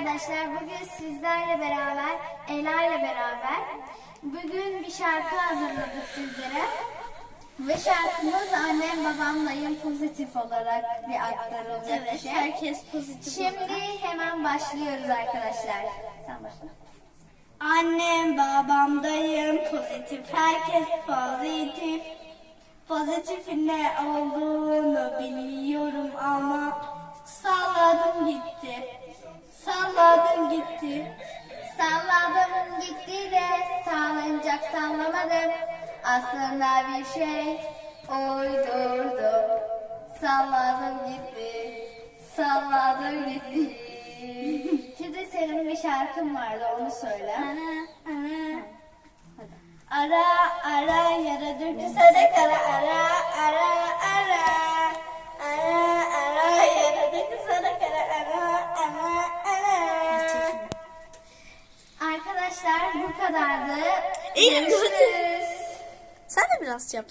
arkadaşlar. Bugün sizlerle beraber, Ela ile beraber bugün bir şarkı hazırladık sizlere. Ve şarkımız annem babam dayım pozitif olarak bir aktarılacak bir şey. herkes pozitif Şimdi hemen başlıyoruz arkadaşlar. Sen başla. Annem, babam, dayım pozitif, herkes pozitif. Pozitifin ne olduğunu biliyorum ama Gitti de salıncak sallamadım. Aslında bir şey uydurdum. Salladım gitti. Salladım gitti. Şimdi senin bir şarkın vardı onu söyle. Ana, ana. Ara ara yara döktü sana kara ara ara bu kadardı. İyi, Görüşürüz. Sen de biraz yap.